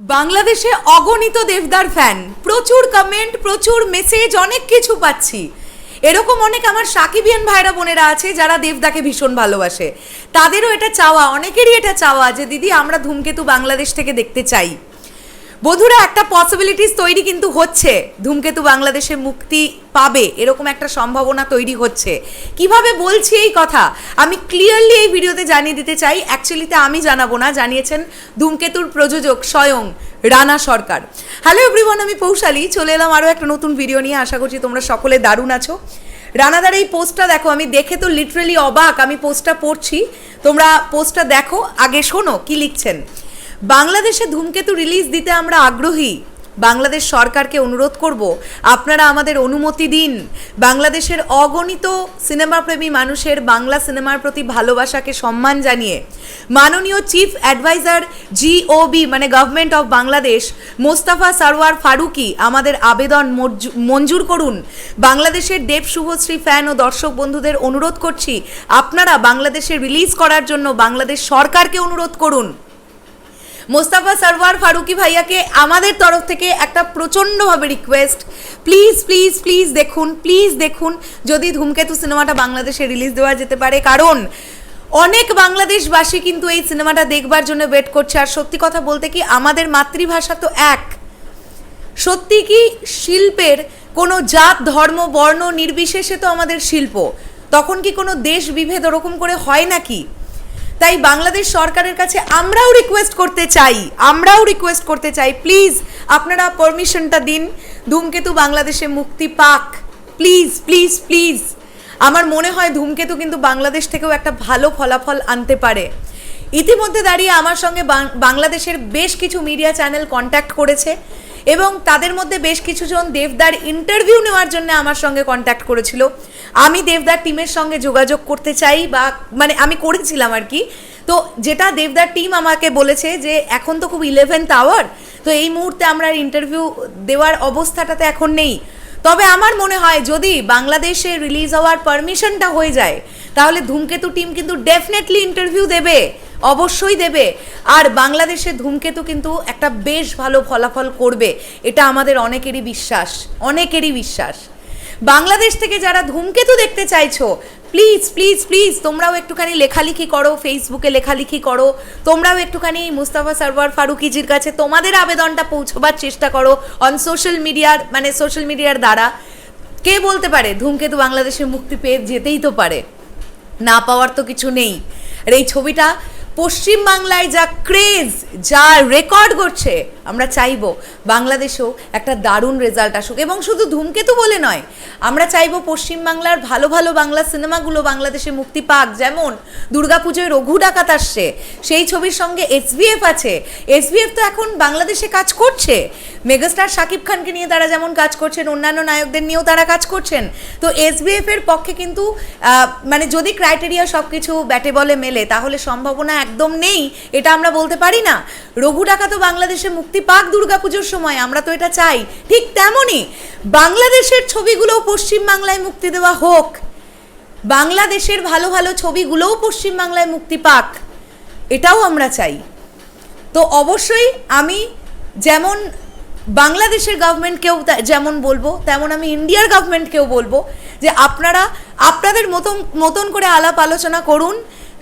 বাংলাদেশে অগণিত দেবদার ফ্যান প্রচুর কমেন্ট প্রচুর মেসেজ অনেক কিছু পাচ্ছি। এরকম অনেক আমার সাকিবিয়ান ভাইরা বোনেরা আছে যারা দেবদাকে ভীষণ ভালোবাসে। তাদেরও এটা চাওয়া, অনেকেরই এটা চাওয়া যে, দিদি, আমরা ধূমকেতু বাংলাদেশ থেকে দেখতে চাই। বধুরা একটা পসিবিলিটিস তৈরি কিন্তু হচ্ছে। ধূমকেতু বাংলাদেশে মুক্তি পাবে, এরকম একটা সম্ভাবনা তৈরি হচ্ছে। কীভাবে বলছি এই কথা? আমি ক্লিয়ারলি এই ভিডিওতে জানিয়ে দিতে চাই অ্যাকচুয়ালিতে আমি জানাব না, জানিয়েছেন ধূমকেতুর প্রযোজক স্বয়ং রানা সরকার। হ্যালো এভরিওয়ান আমি পৌশালী, চলে এলাম আরও একটা নতুন ভিডিও নিয়ে। আশা করছি তোমরা সকলে দারুণ আছো। রানাদার এই পোস্টটা দেখো, আমি দেখে তো লিটারেলি অবাক, আমি পোস্টটা পড়ছি। তোমরা পোস্টটা দেখো, আগে শোনো কি লিখছেন। বাংলাদেশে ধূমকেতু রিলিজ দিতে আমরা আগ্রহী। বাংলাদেশ সরকারকে অনুরোধ করব, আপনারা আমাদের অনুমতি দিন। বাংলাদেশের অগণিত সিনেমাপ্রেমী মানুষের বাংলা সিনেমার প্রতি ভালোবাসাকে সম্মান জানিয়ে, মাননীয় চিফ অ্যাডভাইজার জিওবি মানে গভর্নমেন্ট অফ বাংলাদেশ মোস্তাফা সারওয়ার ফারুকি আমাদের আবেদন মঞ্জু- মঞ্জুর করুন। বাংলাদেশের দেব শুভশ্রী ফ্যান ও দর্শক বন্ধুদের অনুরোধ করছি, আপনারা বাংলাদেশে রিলিজ করার জন্য বাংলাদেশ সরকারকে অনুরোধ করুন। মোস্তাফা সারওয়ার ফারুকি ভাইয়াকে আমাদের তরফ থেকে একটা প্রচণ্ডভাবে রিকোয়েস্ট প্লিজ প্লিজ প্লিজ দেখুন প্লিজ দেখুন। যদি ধূমকেতু সিনেমাটা বাংলাদেশে রিলিজ দেওয়া যেতে পারে, কারণ অনেক বাংলাদেশবাসী কিন্তু এই সিনেমাটা দেখবার জন্য ওয়েট করছে। আর সত্যি কথা বলতে কি, আমাদের মাতৃভাষা তো এক। সত্যি কি, শিল্পের কোনো জাত, ধর্ম, বর্ণ নির্বিশেষে তো আমাদের শিল্প। তখন কি কোনো দেশ বিভেদ ওরকম করে হয় নাকি? তাই বাংলাদেশ সরকারের কাছে আমরাও রিকোয়েস্ট করতে চাই, আমরাও রিকোয়েস্ট করতে চাই। প্লিজ আপনারা পারমিশনটা দিন। ধূমকেতু বাংলাদেশে মুক্তি পাক। প্লিজ প্লিজ প্লিজ আমার মনে হয় ধূমকেতু কিন্তু বাংলাদেশ থেকেও একটা ভালো ফলাফল আনতে পারে। ইতিমধ্যে দাঁড়িয়ে আমার সঙ্গে বাংলাদেশের বেশ কিছু মিডিয়া চ্যানেল কন্ট্যাক্ট করেছে। এবং তাদের মধ্যে বেশ কিছুজন দেবদার ইন্টারভিউ নেওয়ার জন্য আমার সঙ্গে কন্ট্যাক্ট করেছিল। আমি দেবদার টিমের সঙ্গে যোগাযোগ করতে চাই বা মানে আমি করেছিলাম আর কি। তো যেটা দেবদার টিম আমাকে বলেছে যে, এখন তো খুব ইলেভেন্থ আওয়ার তো এই মুহূর্তে আমরা ইন্টারভিউ দেওয়ার অবস্থাটাতে এখন নেই। তবে আমার মনে হয় যদি বাংলাদেশে রিলিজ হওয়ার পারমিশনটা হয়ে যায়, তাহলে ধূমকেতু টিম কিন্তু ডেফিনেটলি ইন্টারভিউ দেবে। অবশ্যই দেবে। আর বাংলাদেশের ধূমকেতু কিন্তু একটা বেশ ভালো ফলাফল করবে। এটা আমাদের অনেকেরই বিশ্বাস অনেকেরই বিশ্বাস। বাংলাদেশ থেকে যারা ধূমকেতু দেখতে চাইছো প্লিজ প্লিজ প্লিজ তোমরাও একটুখানি লেখালেখি করো ফেসবুকে লেখালেখি করো। তোমরাও একটুখানি মুস্তাফা সারওয়ার ফারুকিজির কাছে তোমাদের আবেদনটা পৌঁছবার চেষ্টা করো অন সোশ্যাল মিডিয়ার মানে সোশ্যাল মিডিয়ার দ্বারা। কে বলতে পারে, ধূমকেতু বাংলাদেশে মুক্তি পেয়ে যেতেই তো পারে। না পাওয়ার তো কিছু নেই। আর এই ছবিটা পশ্চিম বাংলায় যা ক্রেজ যা রেকর্ড করছে আমরা চাইব বাংলাদেশেও একটা দারুণ রেজাল্ট আসুক। এবং শুধু ধূমকেতু বলে নয় আমরা চাইব পশ্চিমবাংলার ভালো ভালো বাংলা সিনেমাগুলো বাংলাদেশে মুক্তি পাক। যেমন দুর্গাপুজোয় রঘু ডাকাত আসছে, সেই ছবির সঙ্গে এসবিএফ আছে। এসবিএফ তো এখন বাংলাদেশে কাজ করছে। মেগাস্টার শাকিব খানকে নিয়ে তারা যেমন কাজ করছেন, অন্যান্য নায়কদের নিয়েও তারা কাজ করছেন। তো এসবিএফ এর পক্ষে কিন্তু মানে যদি ক্রাইটেরিয়া সব কিছু ব্যাটে বলে মেলে, তাহলে সম্ভাবনা একদম নেই। এটা আমরা বলতে পারি না। রঘু ডাকা তো বাংলাদেশে মুক্তি পাক দুর্গাপুজোর সময়, আমরা তো এটা চাই। ঠিক তেমনই বাংলাদেশের ছবিগুলোও পশ্চিম বাংলায় মুক্তি দেওয়া হোক। বাংলাদেশের ভালো ভালো ছবিগুলোও পশ্চিম বাংলায় মুক্তি পাক। এটাও আমরা চাই। তো অবশ্যই আমি যেমন বাংলাদেশের গভর্নমেন্টকেও যেমন বলব, তেমন আমি ইন্ডিয়ার গভর্নমেন্টকেও বলব যে আপনারা, আপনাদের মতন মতন করে আলাপ আলোচনা করুন।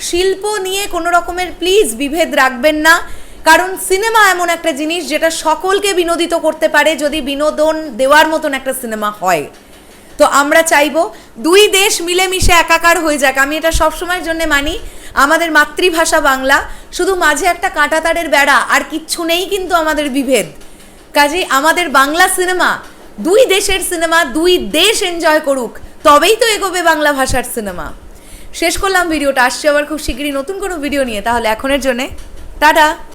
শিল্প নিয়ে কোনো রকমের প্লিজ বিভেদ রাখবেন না। কারণ সিনেমা এমন একটা জিনিস যেটা সকলকে বিনোদিত করতে পারে যদি বিনোদন দেওয়ার মতন একটা সিনেমা হয়। তো আমরা চাইব দুই দেশ মিলেমিশে একাকার হয়ে যাক। আমি এটা সবসময়ের জন্য মানি, আমাদের মাতৃভাষা বাংলা, শুধু মাঝে একটা কাঁটাতারের বেড়া, আর কিচ্ছু নেই কিন্তু আমাদের বিভেদ। কাজেই আমাদের বাংলা সিনেমা, দুই দেশের সিনেমা, দুই দেশ এনজয় করুক, তবেই তো এগোবে বাংলা ভাষার সিনেমা। শেষ করলাম ভিডিওটা, আসছে আবার খুব শীঘ্রই নতুন কোনো ভিডিও নিয়ে, তাহলে এখনের জন্যে, টাটা!